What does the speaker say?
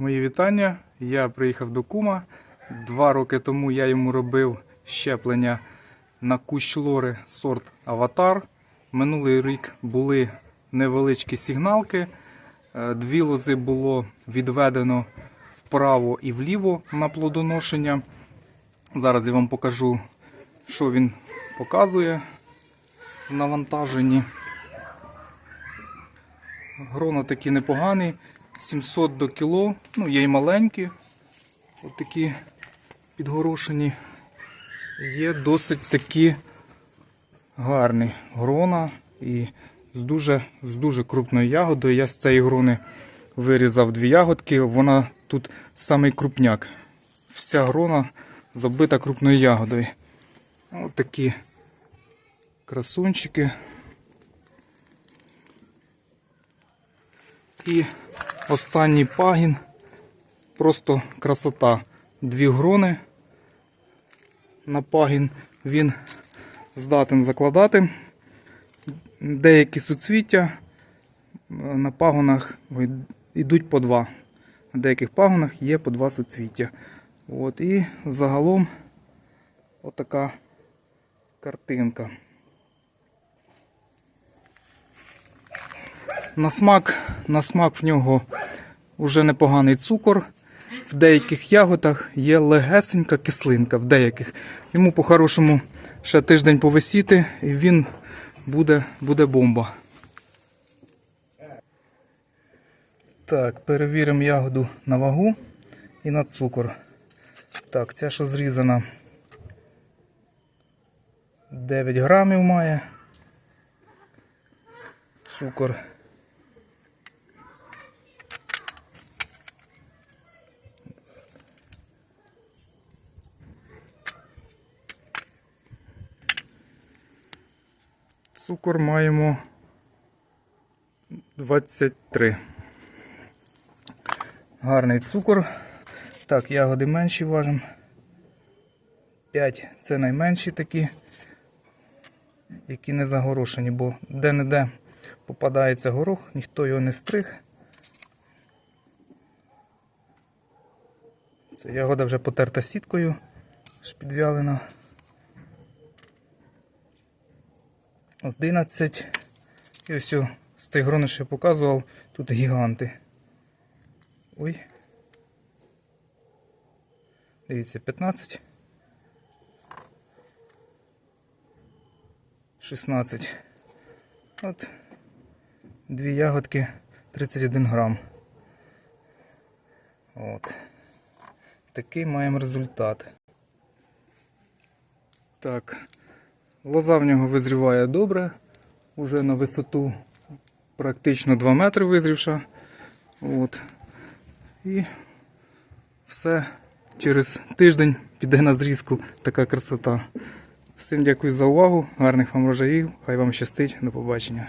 Мої вітання. Я приїхав до Кума. Два роки тому я йому робив щеплення на кущ лори сорт Аватар. Минулий рік були невеличкі сигналки. Е, Дві лози було відведено вправо і вліво на плодоношення. Зараз я вам покажу, що він показує в навантаженні. Грона такі непогані. 700 до кіло. Ну, є й маленькі. От такі підгорошені. Є досить такі гарні грона і з дуже, з дуже крупною ягодою. Я з цієї грони вирізав дві ягодки. Вона тут самий крупняк. Вся грона забита крупною ягодою. Ось такі красунчики. І останній пагін. Просто красота. Дві грони на пагін. Він здатен закладати. Деякі суцвіття на пагонах йдуть по два. На деяких пагонах є по два суцвіття. От, і загалом отака картинка. На смак, на смак в нього вже непоганий цукор. В деяких ягодах є легесенька кислинка, в деяких. Йому по-хорошому ще тиждень повисіти, і він буде, буде бомба. Так, перевіримо ягоду на вагу і на цукор. Так, ця що зрізана 9 грамів має. Цукор Цукор маємо 23. Гарний цукор. Так, ягоди менші важимо. 5 це найменші такі, які не загорошені, бо де-не-де попадається горох, ніхто його не стриг. Це ягода вже потерта сіткою, підвялена. 11. І ось з тих грони, я показував, тут гіганти. Ой. Дивіться, 15. 16. От. Дві ягодки 31 грам. От. Такий маємо результат. Так. Лоза в нього визріває добре, уже на висоту практично 2 метри визрівша. От. І все через тиждень піде на зрізку така красота. Всім дякую за увагу, гарних вам врожаїв, хай вам щастить, до побачення.